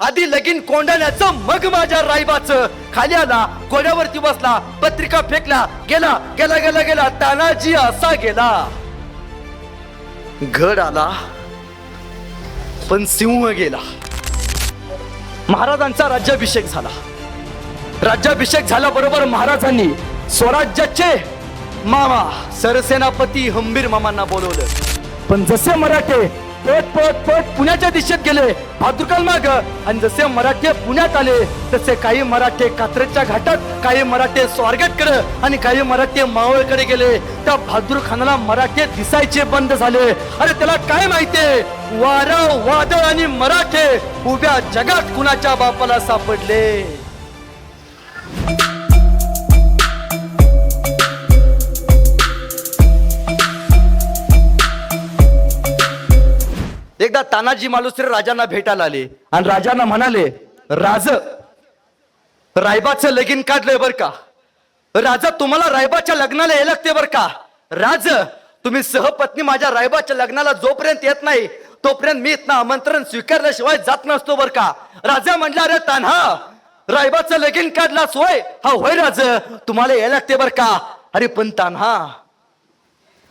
आधी लगीन कोंडाण्याचं मग माझ्या राईबाचं खाली आला घोड्यावरती बसला पत्रिका फेकला गेला गेला गेला गेला तानाजी असा गेला. घड आला पण सिंह गेला. महाराजांचा राज्याभिषेक झाला. राज्याभिषेक झाल्याबरोबर महाराजांनी स्वराज्याचे मामा सरसेनापती हंबीर मामांना बोलवलं. पण जसे मराठे पट पट पट पुण्याच्या दिशेत गेले. भाद्रकाल माग आणि जसे मराठे पुण्यात आले तसे काही मराठे कात्रेच्या घाटात काही मराठे स्वारगेटकडे आणि काही मराठे मावळकडे गेले. त्या भाद्रू खानाला मराठे दिसायचे बंद झाले. अरे त्याला काय माहितीये वारा वादळ आणि मराठे उभ्या जगात कुणाच्या बापाला सापडले? एकदा तानाजी मालुसरे राजांना भेटायला आले. आणि राजांना म्हणाले राज रायबाचं लगीन काढलंय बर का? राजा तुम्हाला रायबाच्या लग्नाला यायला लागते बर का? राज तुम्ही सहपत्नी माझ्या रायबाच्या लग्नाला जोपर्यंत येत नाही तोपर्यंत मी इथं आमंत्रण स्वीकारल्याशिवाय जात नसतो बर का? राजा म्हणला अरे तान्हा रायबाचं लगीन काढला सोय हा होय राज तुम्हाला यायला लागते बर का? अरे पण तान्हा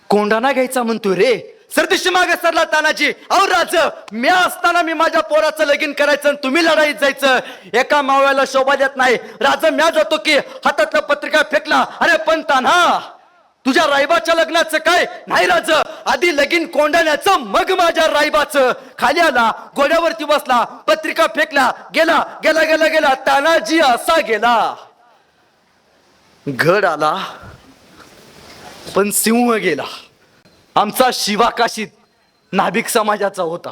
कोंडाना घ्यायचा म्हणतो रे. सरदेशी मागे सरला तानाजी. अहो राज मी असताना मी माझ्या पोराचं लगीन करायचं आणि तुम्ही लढाईत जायचं. एका मावळ्याला शोभा देत नाही. राज म्या जातो की हातातला पत्रिका फेकला. अरे पण तान्हा तुझ्या रायबाच्या लग्नाचं काय? नाही राज. आधी लगीन कोंडाण्याचं मग माझ्या रायबाचं. खाली आला घोड्यावरती बसला पत्रिका फेकला. गेला गेला गेला गेला. तानाजी असा गेला. घड आला पण सिंह गेला. आमचा शिवा काशीत नाभिक समाजाचा होता.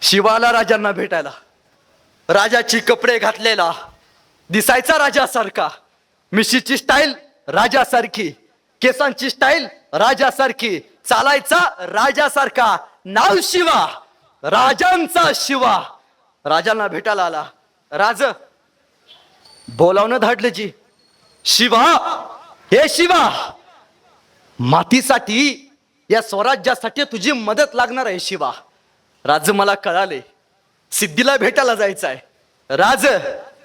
शिवाला राजांना भेटायला. राजाची कपडे घातलेला. दिसायचा राजासारखा. मिशीची स्टाईल राजासारखी. केसांची स्टाईल राजासारखी. चालायचा राजासारखा. नाव शिवा. राजांचा शिवा. राजांना भेटायला आला. राज बोलावणं धाडलं जी. शिवा हे शिवा. मातीसाठी या स्वराज्यासाठी तुझी मदत लागणार आहे शिवा. राज मला कळाले. सिद्धीला भेटायला जायचं आहे राज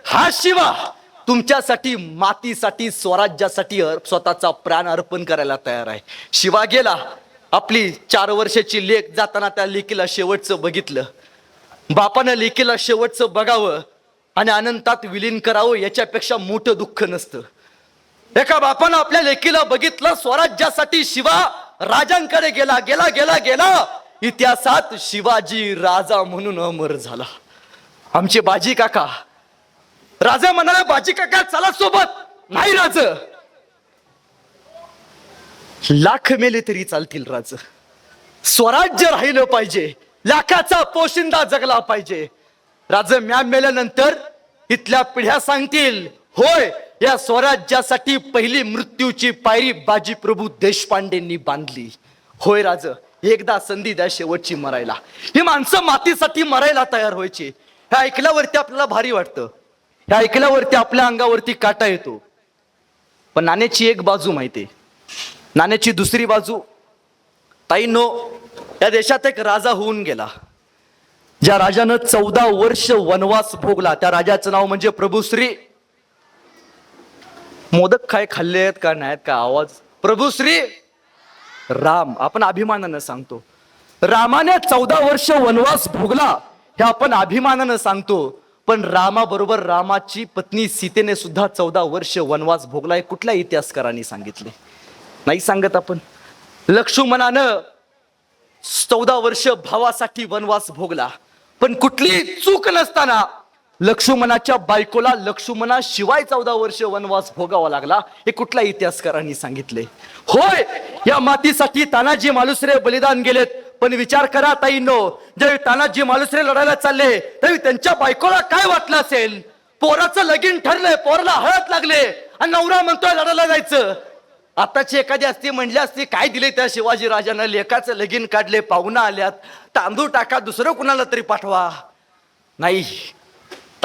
हा शिवा. तुमच्यासाठी मातीसाठी स्वराज्यासाठी स्वतःचा प्राण अर्पण करायला तयार आहे. शिवा गेला. आपली चार वर्षाची लेख जाताना त्या लेकीला शेवटचं बघितलं. बापानं लेकीला शेवटचं बघावं आणि अनंतात विलीन करावं याच्यापेक्षा मोठं दुःख नसतं. एका बापानं आपल्या लेकीला बघितलं स्वराज्यासाठी शिवा राजांकडे गेला गेला गेला गेला. इतिहासात शिवाजी राजा म्हणून अमर झाला. आमचे बाजी काका राजा म्हणाले बाजी काका चला सोबत. नाही राज. लाख मेले तरी चालतील राज. स्वराज्य राहिलं पाहिजे. लाखाचा पोशिंदा जगला पाहिजे. राज म्या मेल्यानंतर इथल्या पिढ्या सांगतील होय या स्वराज्यासाठी पहिली मृत्यूची पायरी बाजी प्रभू देशपांडेंनी बांधली. होय राज एकदा संधी द्या शेवटची मरायला. ही माणसं मातीसाठी मरायला तयार व्हायची. हे ऐकल्यावरती आपल्याला भारी वाटतं. हे ऐकल्यावरती आपल्या अंगावरती काटा येतो. पण नाण्याची एक बाजू माहिती नाण्याची दुसरी बाजू ताई नो या देशात एक राजा होऊन गेला. ज्या राजानं चौदा वर्ष वनवास भोगला. त्या राजाचं नाव म्हणजे प्रभू श्री मोदक काय खाल्ले आहेत का नाहीत का आवाज? प्रभू श्री राम. आपण अभिमानानं सांगतो. रामाने चौदा वर्ष वनवास भोगला हे आपण अभिमानानं सांगतो. पण रामाबरोबर रामाची पत्नी सीतेने सुद्धा चौदा वर्ष वनवास भोगला हे कुठल्या इतिहासकारांनी सांगितले? नाही सांगत आपण. लक्ष्मणानं चौदा वर्ष भावासाठी वनवास भोगला. पण कुठली चूक नसताना लक्ष्मणाच्या बायकोला लक्ष्मणा शिवाय चौदा वर्ष वनवास भोगावा लागला हे कुठल्या इतिहासकारांनी सांगितले? होय या मातीसाठी तानाजी मालुसरे बलिदान गेलेत. पण विचार करा ताईनो ज्यावेळी तानाजी मालुसरे लढायला चालले त्यावेळी त्यांच्या बायकोला काय वाटलं असेल? पोराचं लगीन ठरलंय पोराला हळद लागले आणि नवरा म्हणतोय लढायला जायचं. आताची एखादी असती म्हणली असती काय दिले त्या शिवाजी राजानं? लेखाचं लगीन काढले पाहुणा आल्यात. तांदूळ टाका दुसरं कुणाला तरी पाठवा. नाही.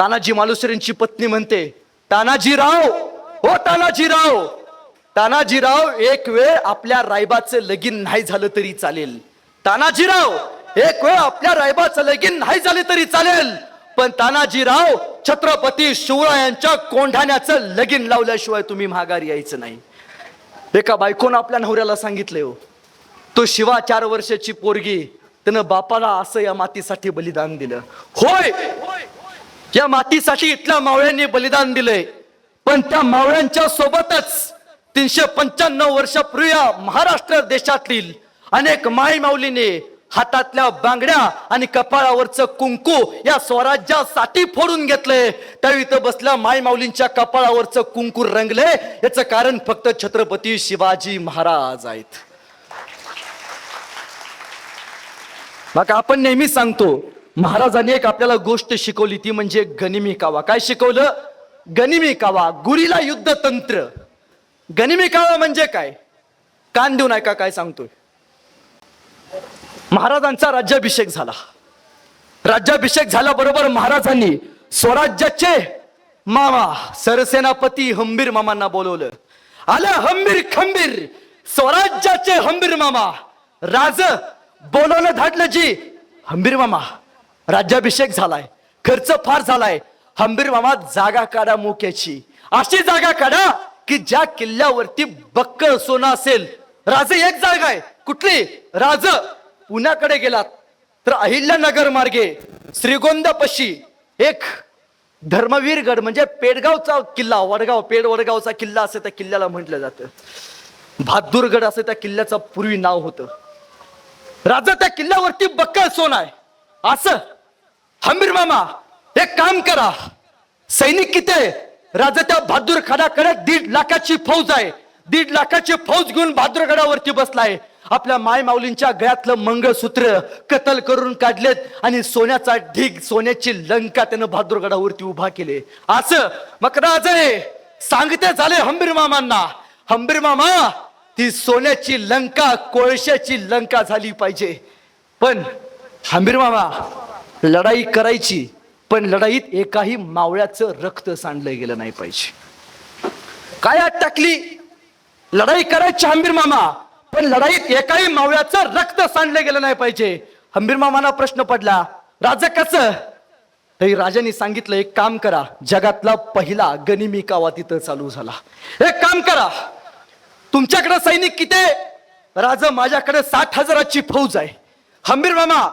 तानाजी मालुसरेंची पत्नी म्हणते तानाजीराव हो तानाजीराव तानाजीराव एक वेळ आपल्या रायबाचं लगीन नाही झालं तरी चालेल. तानाजीराव एक वेळ आपल्या रायबाचं लगीन नाही झाले तरी चालेल. पण तानाजीराव छत्रपती शिवरायांच्या कोंढाण्याचं लगीन लावल्याशिवाय तुम्ही माघार यायचं नाही. एका बायकोनं आपल्या नवऱ्याला सांगितले हो तो शिवा चार वर्षाची पोरगी त्यानं बापाला असं या मातीसाठी बलिदान दिलं. होय या मातीसाठी इथल्या मावळ्यांनी बलिदान दिलंय. पण त्या मावळ्यांच्या सोबतच तीनशे पंच्याण्णव वर्षापूर्वी या महाराष्ट्र देशातील अनेक माई माऊलीने हातातल्या बांगड्या आणि कपाळावरचं कुंकू या स्वराज्यासाठी फोडून घेतलंय. त्यावेळी इथं बसल्या माई माऊलींच्या कपाळावरचं कुंकू रंगले याचं कारण फक्त छत्रपती शिवाजी महाराज आहेत. मग आपण नेहमी सांगतो महाराजांनी एक आपल्याला गोष्ट शिकवली ती म्हणजे गनिमी कावा. काय शिकवलं? गनिमी कावा गुरीला युद्ध तंत्र गनिमी कावा म्हणजे काय? कान देऊन ऐका काय सांगतोय. महाराजांचा राज्याभिषेक झाला. राज्याभिषेक झाल्याबरोबर महाराजांनी स्वराज्याचे मामा सरसेनापती हंबीर मामांना बोलवलं. आलं हंबीर खंबीर स्वराज्याचे हंबीर मामा. राज बोलवलं धाडलं जी हंबीर मामा. राज्याभिषेक झालाय. खर्च फार झालाय. हंबीर मामा जागा काढा मोक्याची अशी जागा काढा की ज्या किल्ल्यावरती बक्क सोनं असेल. राज एक जागा आहे. कुठली? राज. पुण्याकडे गेलात तर अहिल्यानगर मार्गे. श्रीगोंदापशी. एक धर्मवीर गड म्हणजे पेडगावचा किल्ला वडगाव पेड वडगावचा किल्ला असे त्या किल्ल्याला म्हटलं जातं. बहादूरगड असे त्या किल्ल्याचं पूर्वी नाव होतं. राजा त्या किल्ल्यावरती बक्कळ सोन आहे. असं. हंबीर मामा एक काम करा. सैनिक किती आहे? राजा त्या बहादूर खडाकडे दीड लाखाची फौज आहे. दीड लाखाची फौज घेऊन भादुरगडावरती बसलाय. आपल्या माय माऊलींच्या गळ्यातलं मंगळसूत्र कतल करून काढलेत आणि सोन्याचा ढीग सोन्याची लंका त्यानं भादुरगडावरती उभा केले. असं. मग राजे सांगते झाले हंबीर मामांना. हंबीर मामा ती सोन्याची लंका कोळशाची लंका झाली पाहिजे. पण हंबीर मामा लढाई करायची पण लढाईत एकाही मावळ्याचं रक्त सांडलं गेलं नाही पाहिजे. काय आत टाकली? लढाई करायची हंबीर मामा पण लढाईत एकाही मावळ्याचं रक्त सांडलं गेलं नाही पाहिजे. हंबीर मामाना प्रश्न पडला राजा कसं? तरी राजाने सांगितलं एक काम करा जगातला पहिला गनिमी कावा तिथं चालू झाला. एक काम करा तुमच्याकडे सैनिक किती राजा माझ्याकडे साठ हजाराची फौज आहे. हंबीर मामा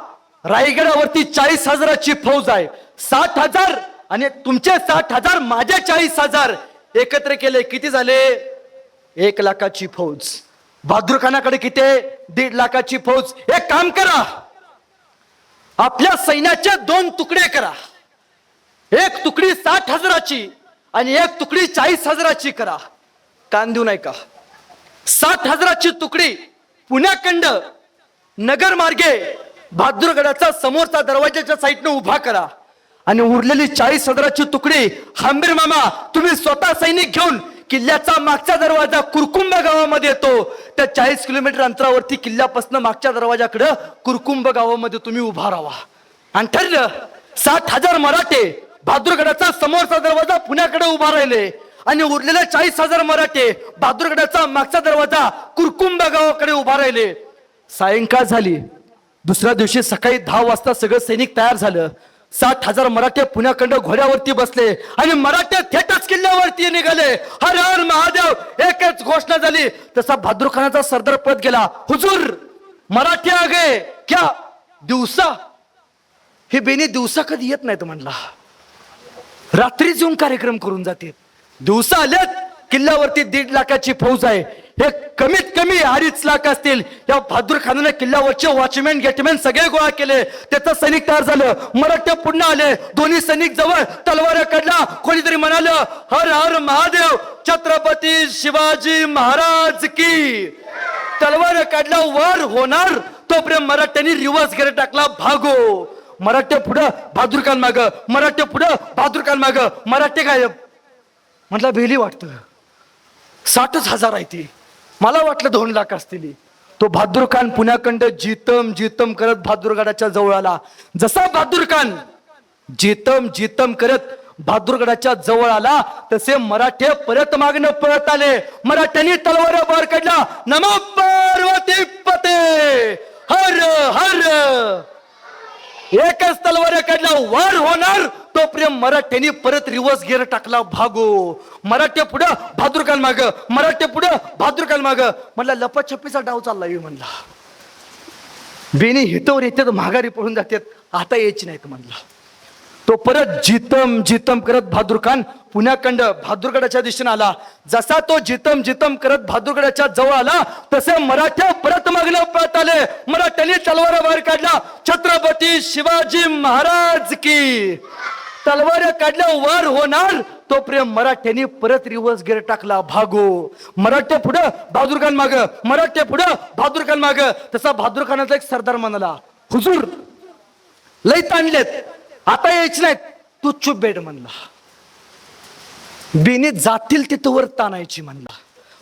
रायगडावरती चाळीस हजाराची फौज आहे. साठ हजार आणि तुमचे साठ हजार माझे चाळीस हजार एकत्र केले. किती झाले? एक लाखाची फौज. बहादूर खानाकडे किती? दीड लाखाची फौज. एक काम करा. आपल्या सैन्याचे दोन तुकडे करा. एक तुकडी साठ हजाराची आणि एक तुकडी चाळीस हजाराची करा. कान देऊ नये का सात हजाराची तुकडी पुण्याकंड नगर मार्गे बहादूरगडाचा समोरचा दरवाजाच्या साईडनं उभा करा. आणि उरलेली चाळीस हजाराची तुकडी हांबीर मामा तुम्ही स्वतः सैनिक घेऊन किल्ल्याचा मागचा दरवाजा कुरकुंब गावामध्ये येतो. त्या चाळीस किलोमीटर अंतरावरती किल्ल्यापासून मागच्या दरवाजाकडं कुरकुंब गावामध्ये तुम्ही उभा राहा. आणि ठरलं सात हजार मराठे बहादूरगडाचा समोरचा दरवाजा पुण्याकडे उभा राहिले. आणि उरलेले चाळीस हजार मराठे बहादूरगडाचा मागचा दरवाजा कुरकुंब गावाकडे उभा राहिले. सायंकाळ झाली. दुसऱ्या दिवशी सकाळी दहा वाजता सगळं सैनिक तयार झालं. सात हजार मराठे पुण्याकडं घोड्यावरती बसले आणि मराठे थेटच किल्ल्यावरती निघाले. हर हर महादेव एकच घोषणा झाली. तसा बहादूर खानाचा सरदार पद गेला. हुजूर मराठी आगे क्या दिवसा? हे बेने दिवसा कधी येत नाहीत म्हणला. रात्रीच येऊन कार्यक्रम करून जाते दिवसा आल्यात किल्ल्यावरती दीड लाखाची फौज आहे. हे कमीत कमी अडीच लाख असतील. या बहादूर खानाने किल्ल्यावरचे वॉचमॅन गेटमॅन सगळे गोळा केले. त्याचं सैनिक तयार झालं. मराठे पुन्हा आले. दोन्ही सैनिक जवळ तलवार काढला कोणीतरी म्हणालं हर हर महादेव छत्रपती शिवाजी महाराज की. तलवार काढला वर होणार. तोपर्यंत मराठ्यांनी रिवर्स गेले टाकला भागो. मराठे पुढं बहादूर खान माग. मराठे पुढं बहादूर खान माग. मराठे गायब. म्हटलं भेली वाटतं. साठच हजार आहे ती. मला वाटलं दोन लाख असतील. तो बहादूर खान पुण्याकंड जितम जितम करत बहादूरगडाच्या जवळ आला. जसा बहादूर खान जितम जितम करत बहादूरगडाच्या जवळ आला तसे मराठे परत मागणं पळत आले. मराठ्यांनी तलवार वर काढला. नमो पार्वती पते. हर हर. एकच काढला. वर होणार प्रेम मराठ्यांनी परत रिवर्स गिअर टाकला भागो. मराठे पुढं भादुरकाल माग. मराठे पुढं भादुरकाल माग. म्हणला लपाछपीचा डाव चालला येऊ म्हणला. बेनी हितवर येतात माघारी पळून जातात. आता यायची नाहीत म्हणला. तो परत जितम जितम करत भादुरखान पुण्याकंड भादुरगडाच्या दिशेने आला. जसा तो जितम जितम करत भादुरगडाच्या जवळ आला तसे मराठ्या परत मागणं पळत आले. मराठ्यांनी तलवारा बाहेर काढला. छत्रपती शिवाजी महाराज की. तलवार काढल्या वर होणार. तो प्रेम मराठ्यांनी परत रिवर्स गिर टाकला भागो. मराठ्या पुढं बहादूर माग. मराठ्या पुढं बहादूर माग. तसा बहादूरखानाचा एक सरदार म्हणाला हुजूर लय ताणलेत. आता यायचे नाहीत. तू चुप बेड म्हणला बिनी जातील तिथं वर ताणायची म्हणला.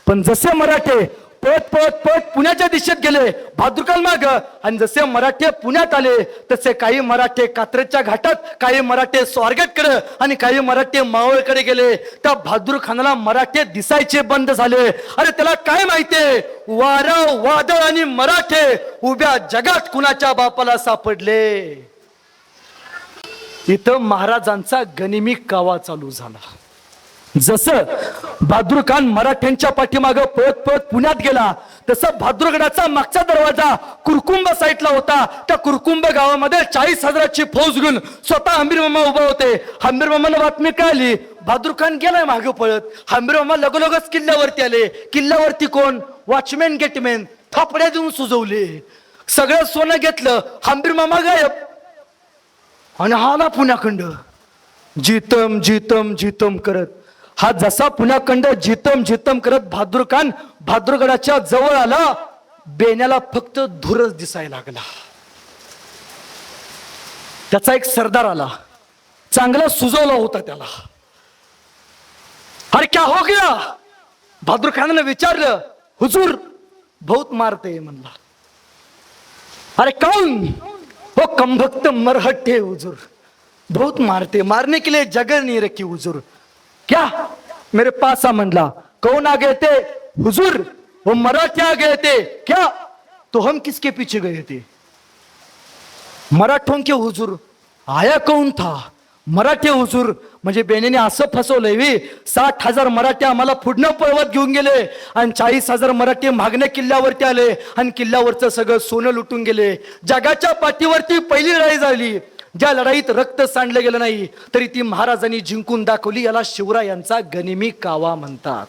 पण जसे मराठे पळत पळत पळत पुण्याच्या दिशेत गेले. भाद्रुकाल माग आणि जसे मराठे पुण्यात आले तसे काही मराठे कात्रच्या घाटात काही मराठे स्वारगेटकडे आणि काही मराठे मावळकडे गेले. त्या बहादूर खानाला मराठे दिसायचे बंद झाले. अरे त्याला काय माहितीये वारा वादळ आणि मराठे उभ्या जगात कुणाच्या बापाला सापडले? इथं महाराजांचा गनिमी कावा चालू झाला. जसं बहादूर खान मराठ्यांच्या पाठीमागं पळत पळत पुण्यात गेला तसं भाद्रगडाचा मागचा दरवाजा कुरकुंब साईडला होता. त्या कुरकुंब गावामध्ये चाळीस हजाराची फौज घेऊन स्वतः हंबीर मामा उभा होते. हंबीर मामाला बातमी कळाली बहादूर खान गेलाय मागे पळत. हंबीर मामा लगोलगच किल्ल्यावरती आले. किल्ल्यावरती कोण? वॉचमॅन गेटमॅन थापड्या देऊन सुजवले. सगळं सोनं घेतलं हंबीर मामा गायब. आणि हा ना पुण्याखंड. जितम जितम जितम करत. हा जसा पुण्याखंड जितम जितम करत भाद्रखान भाद्रगडाच्या जवळ आला बेण्याला फक्त धुरच दिसायला लागला. त्याचा एक सरदार आला. चांगला सुजवला होता त्याला. अरे क्या हो गया? बहादूर विचारलं हुजूर बहुत मारते म्हणला. अरे कौन? हो कंभक्त मरहट्टे हुजूर. बहुत मारते मारने के लिए जगह नहीं रखी हुजूर. क्या? मेरे पास आ मंडला। कौन आ गए थे? हुजूर वो मराठे आ गए थे? क्या? तो हम किसके पीछे गए थे? मराठों के हुजूर आया कौन था? मराठे हुजूर म्हणजे बेनेने असं फसवलंय वी साठ हजार मराठे आम्हाला पुढनं पळवत घेऊन गेले आणि चाळीस हजार मराठे मागण्या किल्ल्यावरती आले आणि किल्ल्यावरचं सगळं सोनं लुटून गेले. जगाच्या पाठीवरती पहिली लढाई झाली. ज्या लढाईत रक्त सांडलं गेलं नाही तरी ती महाराजांनी जिंकून दाखवली. याला शिवरायांचा गनिमी कावा म्हणतात.